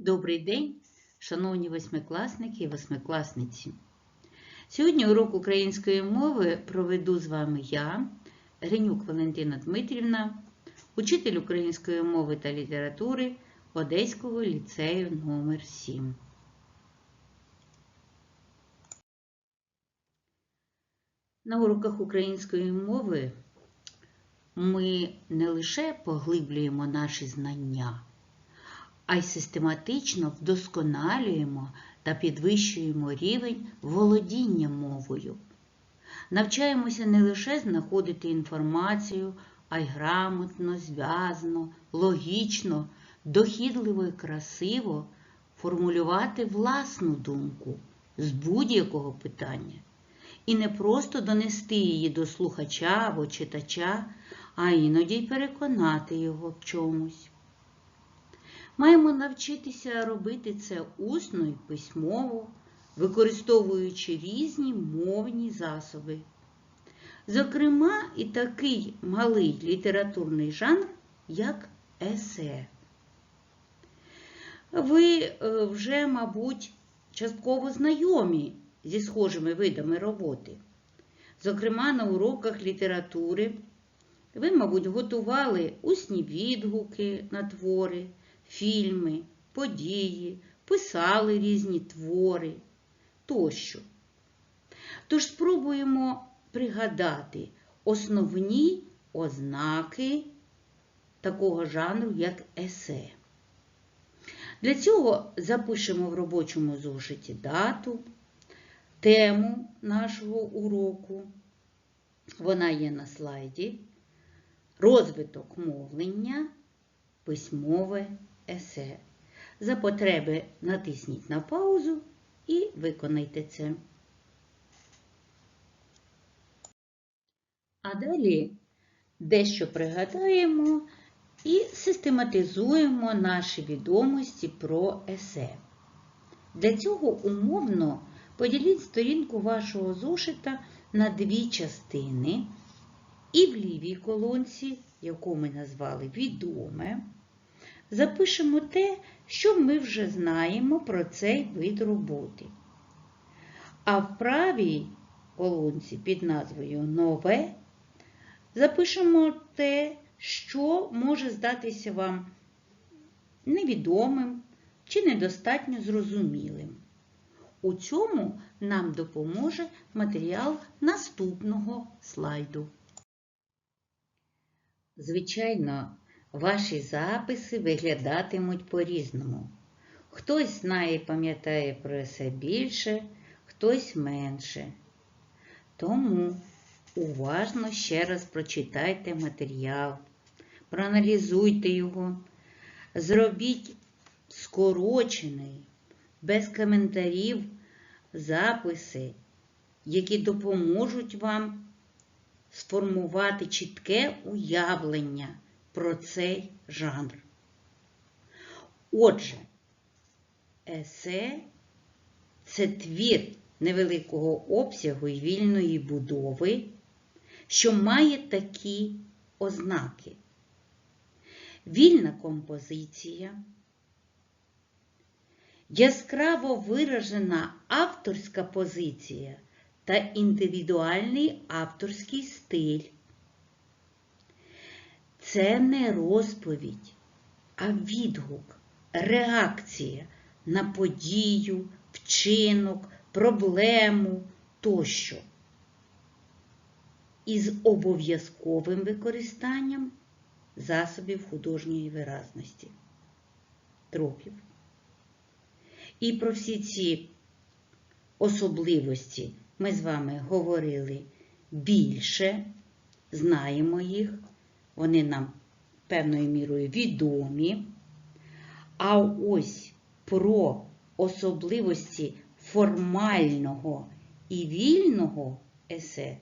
Добрий день, шановні восьмикласники і восьмикласниці. Сьогодні урок української мови проведу з вами я, Гринюк Валентина Дмитрівна, учитель української мови та літератури Одеського ліцею номер 7 На уроках української мови ми не лише поглиблюємо наші знання, а й систематично вдосконалюємо та підвищуємо рівень володіння мовою. Навчаємося не лише знаходити інформацію, а й грамотно, зв'язно, логічно, дохідливо і красиво формулювати власну думку з будь-якого питання. І не просто донести її до слухача або читача, а іноді й переконати його в чомусь. Маємо навчитися робити це усно і письмово, використовуючи різні мовні засоби. Зокрема, і такий малий літературний жанр, як есе. Ви е, вже, мабуть, частково знайомі зі схожими видами роботи. Зокрема, на уроках літератури ви, мабуть, готували усні відгуки на твори, фільми, події, писали різні твори тощо. Тож спробуємо пригадати основні ознаки такого жанру, як есе. Для цього запишемо в робочому зошиті дату, тему нашого уроку. Вона є на слайді. Розвиток мовлення, письмове есе. За потреби натисніть на паузу і виконайте це. А далі дещо пригадаємо і систематизуємо наші відомості про есе. Для цього умовно поділіть сторінку вашого зошита на дві частини, і в лівій колонці, яку ми назвали відоме, запишемо те, що ми вже знаємо про цей вид роботи. А в правій колонці під назвою Нове запишемо те, що може здатися вам невідомим чи недостатньо зрозумілим. У цьому нам допоможе матеріал наступного слайду. Звичайно, ваші записи виглядатимуть по-різному. Хтось знає і пам'ятає про це більше, хтось менше. Тому уважно ще раз прочитайте матеріал, проаналізуйте його, зробіть скорочений, без коментарів записи, які допоможуть вам сформувати чітке уявлення про цей жанр. Отже, есе це твір невеликого обсягу і вільної будови, що має такі ознаки. Вільна композиція, яскраво виражена авторська позиція та індивідуальний авторський стиль. Це не розповідь, а відгук, реакція на подію, вчинок, проблему тощо. Із обов'язковим використанням засобів художньої виразності, тропів. І про всі ці особливості ми з вами говорили більше, знаємо їх, вони нам певною мірою відомі. А ось про особливості формального і вільного есе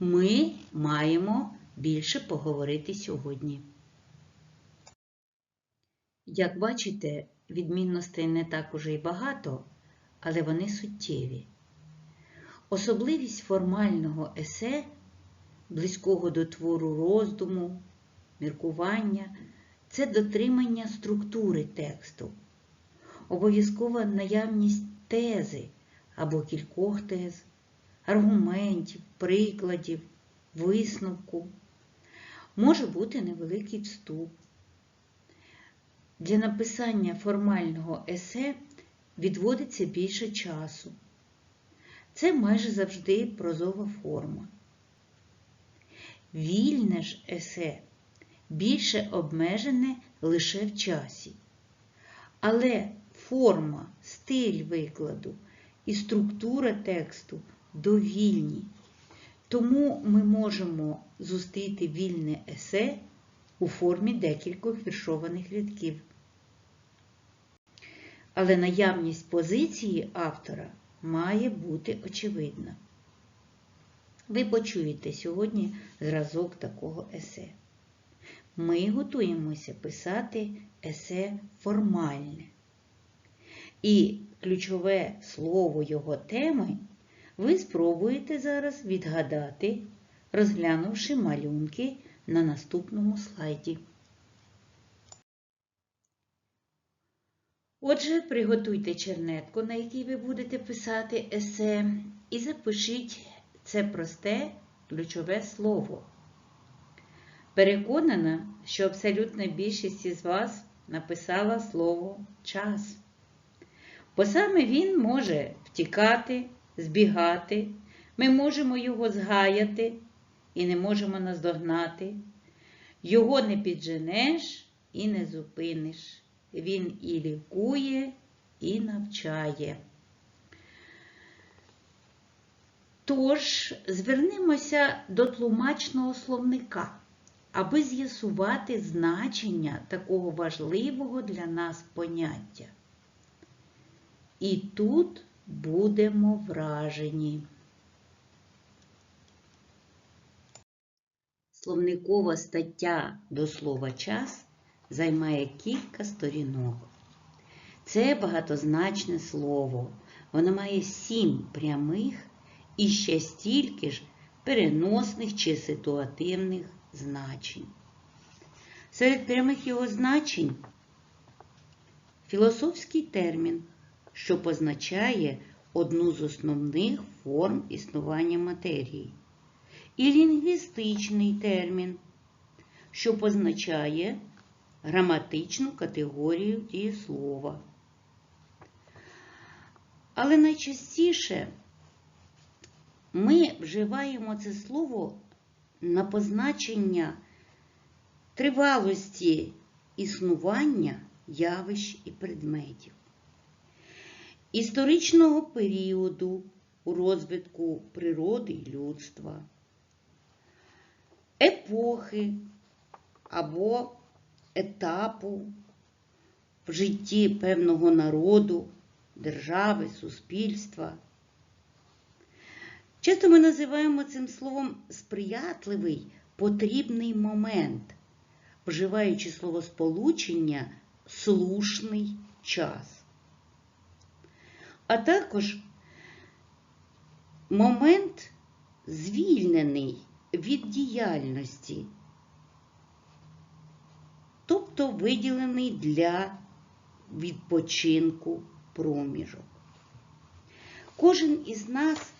ми маємо більше поговорити сьогодні. Як бачите, відмінностей не так уже й багато, але вони суттєві. Особливість формального есе, близького до твору роздуму, міркування, це дотримання структури тексту, обов'язкова наявність тези або кількох тез, аргументів, прикладів, висновку. Може бути невеликий вступ. Для написання формального есе відводиться більше часу. Це майже завжди прозова форма. Вільне ж есе більше обмежене лише в часі. Але форма, стиль викладу і структура тексту довільні. Тому ми можемо зустріти вільне есе у формі декількох віршованих рядків. Але наявність позиції автора має бути очевидна. Ви почуєте сьогодні зразок такого есе. Ми готуємося писати есе формальне. І ключове слово його теми ви спробуєте зараз відгадати, розглянувши малюнки на наступному слайді. Отже, приготуйте чернетку, на якій ви будете писати есе, і запишіть це просте ключове слово. Переконана, що абсолютна більшість із вас написала слово час. Бо саме він може втікати, збігати, ми можемо його згаяти і не можемо наздогнати. Його не підженеш і не зупиниш. Він і лікує, і навчає. Тож, звернемося до тлумачного словника, аби з'ясувати значення такого важливого для нас поняття. І тут будемо вражені. Словникова стаття до слова час займає кілька сторінок. Це багатозначне слово. Воно має сім прямих і ще стільки ж переносних чи ситуативних значень. Серед прямих його значень філософський термін, що позначає одну з основних форм існування матерії, і лінгвістичний термін, що позначає граматичну категорію дієслова. Але найчастіше ми вживаємо це слово на позначення тривалості існування явищ і предметів, історичного періоду у розвитку природи і людства, епохи або етапу в житті певного народу, держави, суспільства. Часто ми називаємо цим словом сприятливий потрібний момент, вживаючи словосполучення слушний час. А також момент звільнений від діяльності, тобто виділений для відпочинку проміжок. Кожен із нас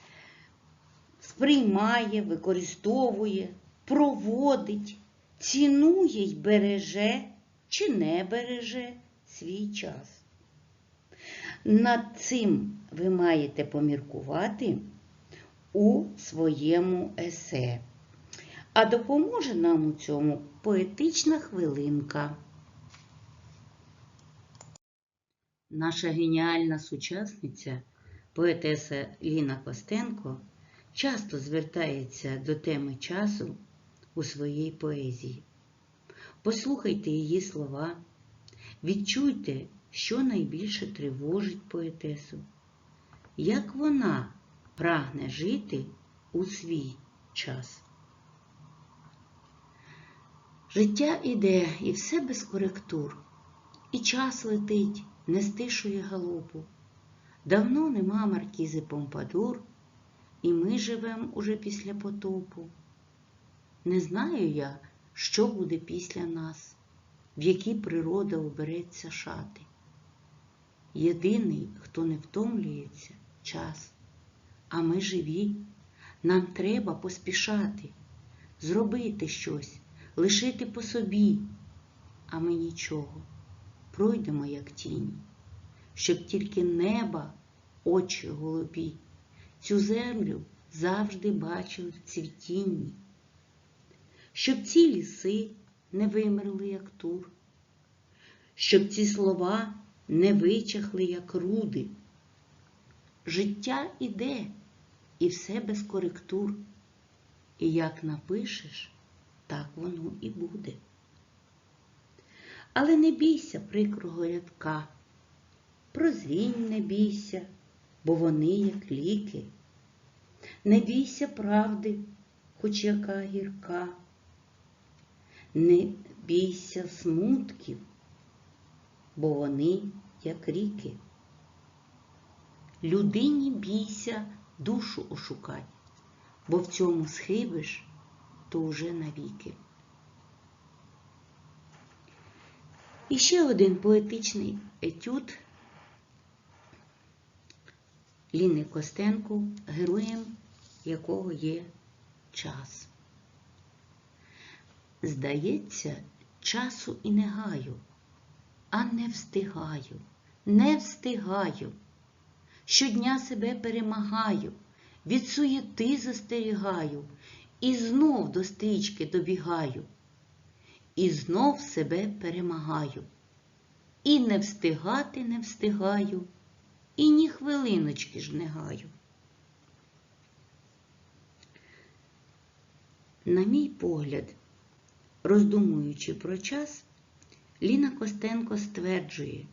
сприймає, використовує, проводить, цінує й береже чи не береже свій час. Над цим ви маєте поміркувати у своєму есе. А допоможе нам у цьому поетична хвилинка. Наша геніальна сучасниця, поетеса Ліна Костенко, часто звертається до теми часу у своїй поезії. Послухайте її слова, відчуйте, що найбільше тривожить поетесу, як вона прагне жити у свій час. Життя іде і все без коректур, і час летить, не стишує галопу. Давно нема маркізи Помпадур, і ми живем уже після потопу. Не знаю я, що буде після нас. в які природа обереться шати. Єдиний, хто не втомлюється, час. А ми живі, нам треба поспішати, зробити щось, лишити по собі, а ми нічого, пройдемо, як тіні, щоб тільки неба, очі голубі, цю землю завжди бачили в цвітінні, щоб ці ліси не вимерли, як тур, щоб ці слова не вичахли, як руди. Життя іде, і все без коректур. І як напишеш, так воно і буде. Але не бійся прикрого рядка, прозвінь не бійся, бо вони як ліки. Не бійся правди, хоч яка гірка. Не бійся смутків, бо вони як ріки. Людині бійся душу ошукать, бо в цьому схибиш, то уже навіки. І ще один поетичний етюд Ліни Костенко, героєм якого є час. Здається, часу і не гаю, а не встигаю, не встигаю. Щодня себе перемагаю, від суєти застерігаю, і знов до стрічки добігаю, і знов себе перемагаю. І не встигати не встигаю, і ні хвилиночки ж не гаю. На мій погляд, роздумуючи про час, Ліна Костенко стверджує,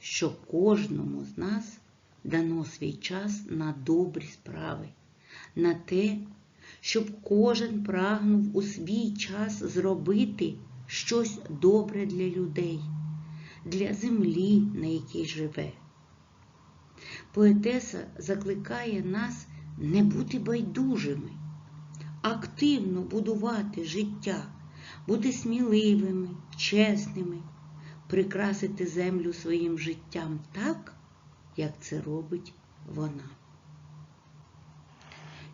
що кожному з нас дано свій час на добрі справи, на те, щоб кожен прагнув у свій час зробити щось добре для людей, для землі, на якій живе. Поетеса закликає нас не бути байдужими, активно будувати життя, бути сміливими, чесними, прикрасити землю своїм життям так, як це робить вона.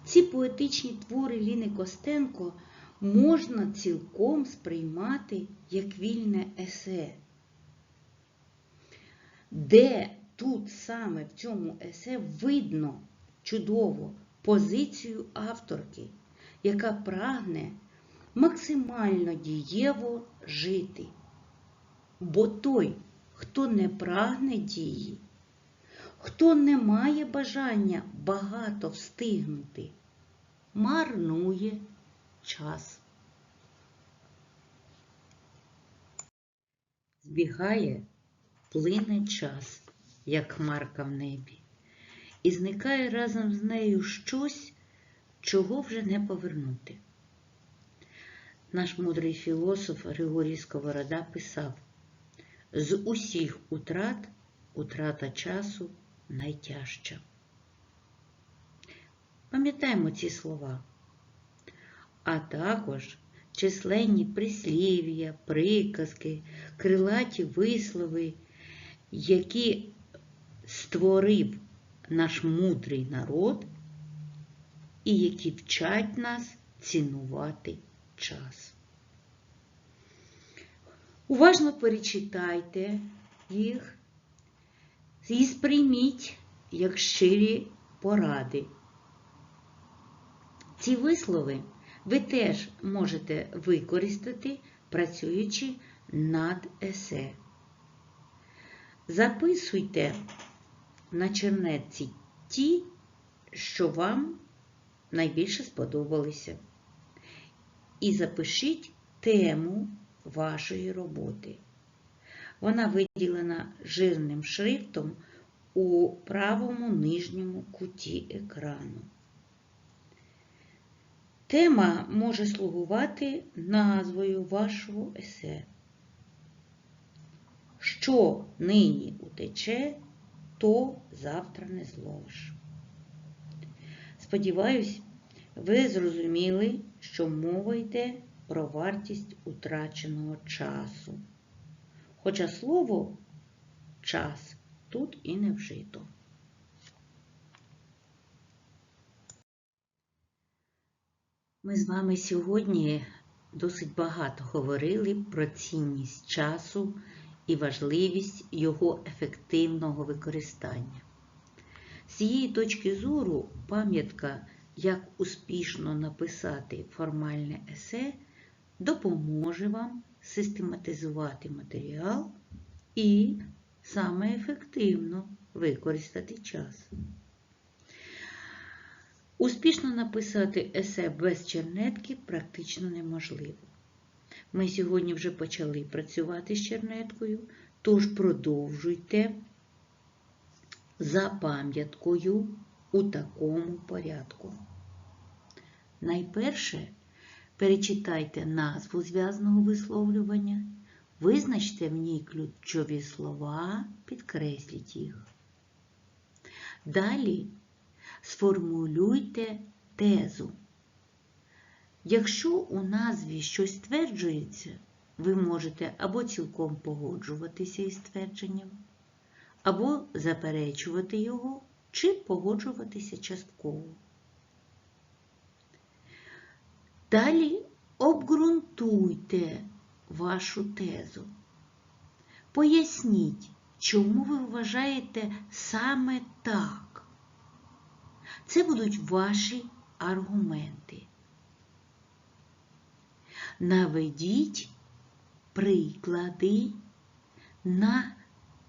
Ці поетичні твори Ліни Костенко можна цілком сприймати як вільне есе, де тут саме в цьому есе видно чудово позицію авторки, яка прагне максимально дієво жити. Бо той, хто не прагне дії, хто не має бажання багато встигнути, марнує час. Збігає, плине час, як хмарка в небі, і зникає разом з нею щось, чого вже не повернути. Наш мудрий філософ Григорій Сковорода писав: з усіх утрат утрата часу найтяжча. Пам'ятаємо ці слова, а також численні прислів'я, приказки, крилаті вислови, які створив наш мудрий народ і які вчать нас цінувати час. Уважно перечитайте їх і сприйміть як щирі поради. Ці вислови ви теж можете використати, працюючи над есе. Записуйте на чернетці ті, що вам найбільше сподобалися. І запишіть тему вашої роботи. Вона виділена жирним шрифтом у правому нижньому куті екрану. Тема може слугувати назвою вашого есе. Що нині утече, то завтра не зловиш. Сподіваюсь, ви зрозуміли, що мова йде про вартість утраченого часу. хоча слово час тут і не вжито. Ми з вами сьогодні досить багато говорили про цінність часу і важливість його ефективного використання. З цієї точки зору пам'ятка, як успішно написати формальне есе, допоможе вам систематизувати матеріал і саме ефективно використати час. Успішно написати есе без чернетки практично неможливо. Ми сьогодні вже почали працювати з чернеткою, тож продовжуйте за пам'яткою у такому порядку. Найперше перечитайте назву зв'язного висловлювання, визначте в ній ключові слова, підкресліть їх. Далі сформулюйте тезу. Якщо у назві щось стверджується, ви можете або цілком погоджуватися із твердженням, або заперечувати його, чи погоджуватися частково. Далі обґрунтуйте вашу тезу. Поясніть, чому ви вважаєте саме так. Це будуть ваші аргументи. Наведіть приклади на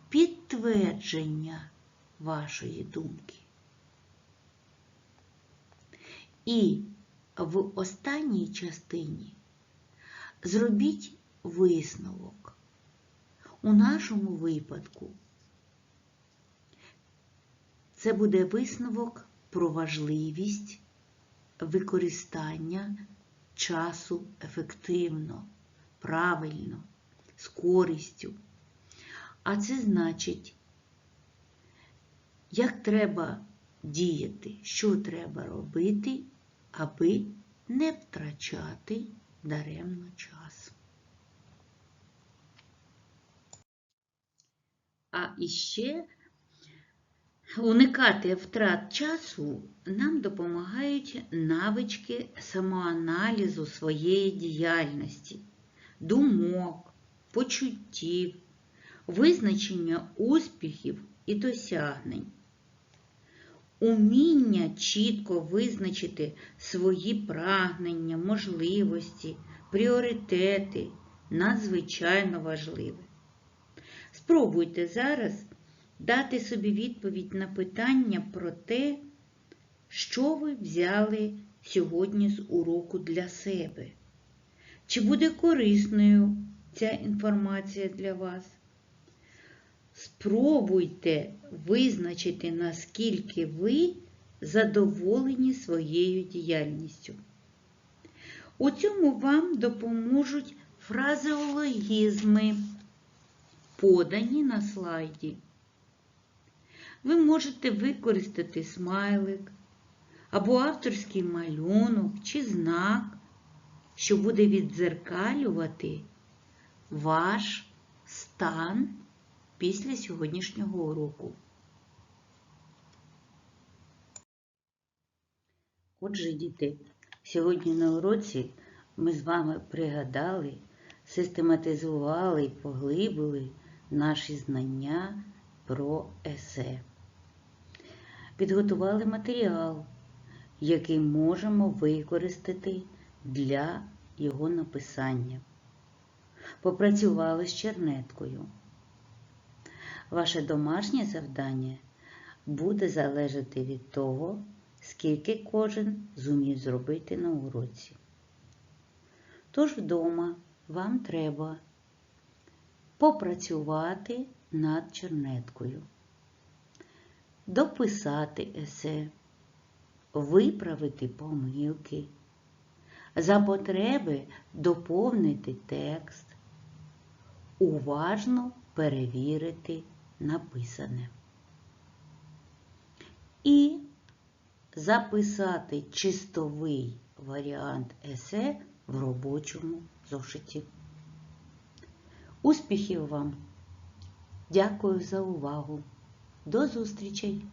підтвердження вашої думки. І в останній частині зробіть висновок. У нашому випадку це буде висновок про важливість використання часу ефективно, правильно, з користю. А це значить, як треба діяти, що треба робити, аби не втрачати даремно час. А іще уникати втрат часу нам допомагають навички самоаналізу своєї діяльності, думок, почуттів, визначення успіхів і досягнень. Уміння чітко визначити свої прагнення, можливості, пріоритети надзвичайно важливе. Спробуйте зараз дати собі відповідь на питання про те, що ви взяли сьогодні з уроку для себе. Чи буде корисною ця інформація для вас? Спробуйте визначити, наскільки ви задоволені своєю діяльністю. У цьому вам допоможуть фразеологізми, подані на слайді. Ви можете використати смайлик або авторський малюнок чи знак, що буде віддзеркалювати ваш стан після сьогоднішнього уроку. Отже, діти, сьогодні на уроці ми з вами пригадали, систематизували і поглибили наші знання про есе. Підготували матеріал, який можемо використати для його написання. Попрацювали з чернеткою. Ваше домашнє завдання буде залежати від того, скільки кожен зумів зробити на уроці. Тож вдома вам треба попрацювати над чернеткою, дописати есе, виправити помилки, за потреби доповнити текст, уважно перевірити написане. І записати чистовий варіант есе в робочому зошиті. Успіхів вам! Дякую за увагу! До зустрічей!